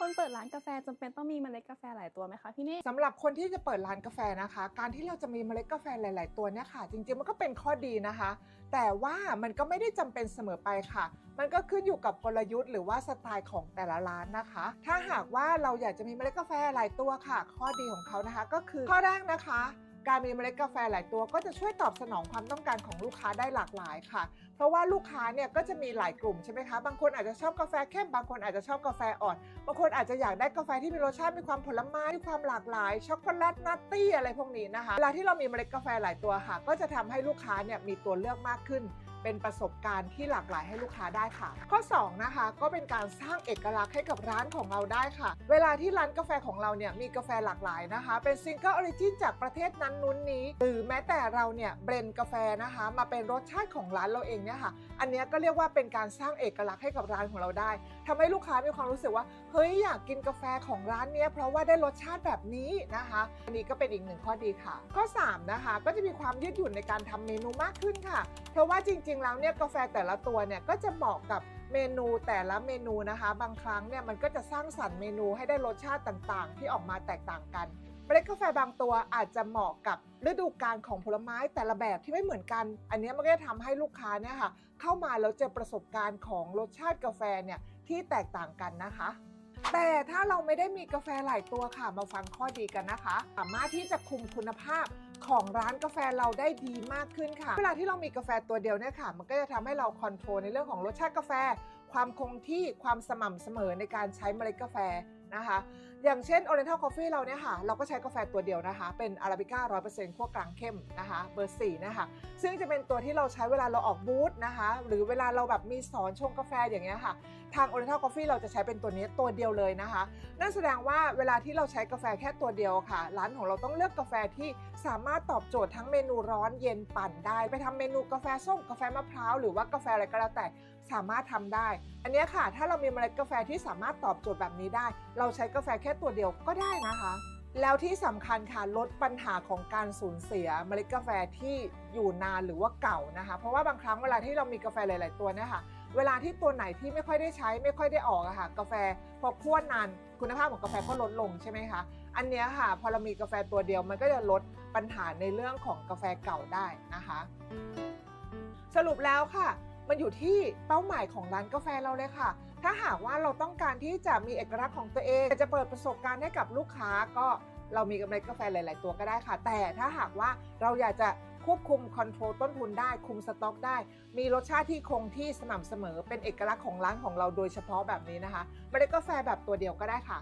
คนเปิดร้านกาแฟจำเป็นต้องมีเมล็ดกาแฟหลายตัวไหมคะพี่เน่สำหรับคนที่จะเปิดร้านกาแฟนะคะ การที่เราจะมีเมล็ดกาแฟหลาย ๆ ตัวเนี่ยค่ะ จริง ๆ มันก็เป็นข้อดีนะคะ แต่ว่ามันก็ไม่ได้จำเป็นเสมอไปค่ะ มันก็ขึ้นอยู่กับกลยุทธ์หรือว่าสไตล์ของแต่ละร้านนะคะ ถ้าหากว่าเราอยากจะมีเมล็ดกาแฟหลายตัวค่ะ ข้อดีของเขานะคะ ก็คือข้อแรกนะคะ การมีเมล็ดกาแฟหลายตัวก็จะช่วยตอบสนองความต้องการของลูกค้าได้หลากหลายค่ะ เพราะว่าลูกค้าเนี่ยก็จะมีหลายกลุ่มใช่ไหมคะ บางคนอาจจะชอบกาแฟเข้ม บางคนอาจจะชอบกาแฟอ่อน บางคนอาจจะอยากได้กาแฟที่มีรสชาติมีความผลไม้มีความหลากหลายช็อกโกแลตนัตตี้อะไรพวกนี้นะคะ เวลาที่เรามีเมล็ดกาแฟหลายตัวค่ะ ก็จะทำให้ลูกค้าเนี่ยมีตัวเลือกมากขึ้น เป็นประสบการณ์ที่หลากหลายให้ลูกค้าได้ค่ะ ข้อ 2 นะคะ ก็เป็นการสร้างเอกลักษณ์ให้กับร้านของเราได้ค่ะ เวลาที่ร้านกาแฟของเราเนี่ยมีกาแฟหลากหลายนะคะ เป็นซิงเกิลออริจินจากประเทศนั้นนู้นนี้ หรือแม้แต่เราเนี่ยเบรนกาแฟนะคะ มาเป็นรสชาติของร้านเราเองเนี่ยค่ะ อันนี้ก็เรียกว่าเป็นการสร้างเอกลักษณ์ให้กับร้านของเราได้ทำให้ลูกค้ามีความรู้สึกว่าเฮ้ยอยากกินกาแฟของร้านเนี้ยเพราะว่าได้รสชาติแบบนี้นะคะอันนี้ก็เป็นอีกหนึ่งข้อดีค่ะ ข้อ 3 นะคะก็จะมีความยืดหยุ่นในการทำเมนูมากขึ้นค่ะ เพราะว่าจริงๆแล้วเนี่ยกาแฟแต่ละตัวเนี่ยก็จะเหมาะกับเมนูแต่ละเมนูนะคะ บางครั้งเนี่ยมันก็จะสร้างสรรค์เมนูให้ได้รสชาติต่างๆ ที่ออกมาแตกต่างกันเมล็ดกาแฟบางตัวอาจจะเหมาะกับฤดูกาลของผลไม้แต่ละแบบที่ไม่เหมือนกัน อันนี้มันก็จะทำให้ลูกค้าเนี่ยค่ะเข้ามาแล้วเจอประสบการณ์ของรสชาติกาแฟเนี่ยที่แตกต่างกันนะคะ แต่ถ้าเราไม่ได้มีกาแฟหลายตัวค่ะมาฟังข้อดีกันนะคะ สามารถที่จะคุมคุณภาพ ของร้านกาแฟเราได้ดีมากขึ้นค่ะ เวลาที่เรามีกาแฟตัวเดียวเนี่ยค่ะ มันก็จะทำให้เราคอนโทรลในเรื่องของรสชาติกาแฟ ความคงที่ความสม่ำเสมอในการใช้เมล็ดกาแฟนะคะ อย่างเช่น Oriental Coffee เราเนี่ยค่ะ เราก็ใช้กาแฟตัวเดียวนะคะ เป็น Arabica 100%ขั้วกลางเข้มนะคะ เบอร์ 4 นะคะ ซึ่งจะเป็นตัวที่เราใช้เวลาเราออกบูธนะคะ หรือเวลาเราแบบมีสอนชงกาแฟอย่างเงี้ยค่ะ ทาง Oriental Coffee เราจะใช้เป็นตัวนี้ตัวเดียวเลยนะคะ นั่นแสดงว่าเวลาที่เราใช้กาแฟแค่ตัวเดียวค่ะ ร้านของเราต้องเลือกกาแฟที่สามารถตอบโจทย์ทั้งเมนูร้อนเย็นปั่นได้ ไปทำเมนูกาแฟส้มกาแฟมะพร้าวหรือว่ากาแฟอะไรก็แล้วแต่ สามารถทำได้ อันนี้ค่ะ ถ้าเรามีเมล็ดกาแฟที่สามารถตอบโจทย์แบบนี้ได้ เราใช้กาแฟแค่ตัวเดียวก็ได้นะคะ แล้วที่สำคัญค่ะลดปัญหาของการสูญเสียเมล็ดกาแฟที่อยู่นานหรือว่าเก่านะคะ เพราะว่าบางครั้งเวลาที่เรามีกาแฟหลาย ๆ ตัวเนี่ยค่ะเวลาที่ตัวไหนที่ไม่ค่อยได้ใช้ไม่ค่อยได้ออกอะค่ะ กาแฟพอคั่วนานคุณภาพของกาแฟก็ลดลงใช่ไหมคะอันนี้ค่ะ พอเรามีกาแฟตัวเดียวมันก็จะลดปัญหาในเรื่องของกาแฟเก่าได้นะคะ สรุปแล้วค่ะ มันอยู่ที่เป้าหมายของร้านกาแฟเราเลยค่ะ ถ้าหากว่าเราต้องการที่จะมีเอกลักษณ์ของตัวเอง จะเปิดประสบการณ์ให้กับลูกค้าก็เรามีกำไรกาแฟหลาย ๆ ตัวก็ได้ค่ะ แต่ถ้าหากว่าเราอยากจะควบคุมคอนโทรลต้นทุนได้ คุมสต็อกได้ มีรสชาติที่คงที่สม่ำเสมอ เป็นเอกลักษณ์ของร้านของเราโดยเฉพาะแบบนี้นะคะเมล็ดกาแฟแบบตัวเดียวก็ได้ค่ะ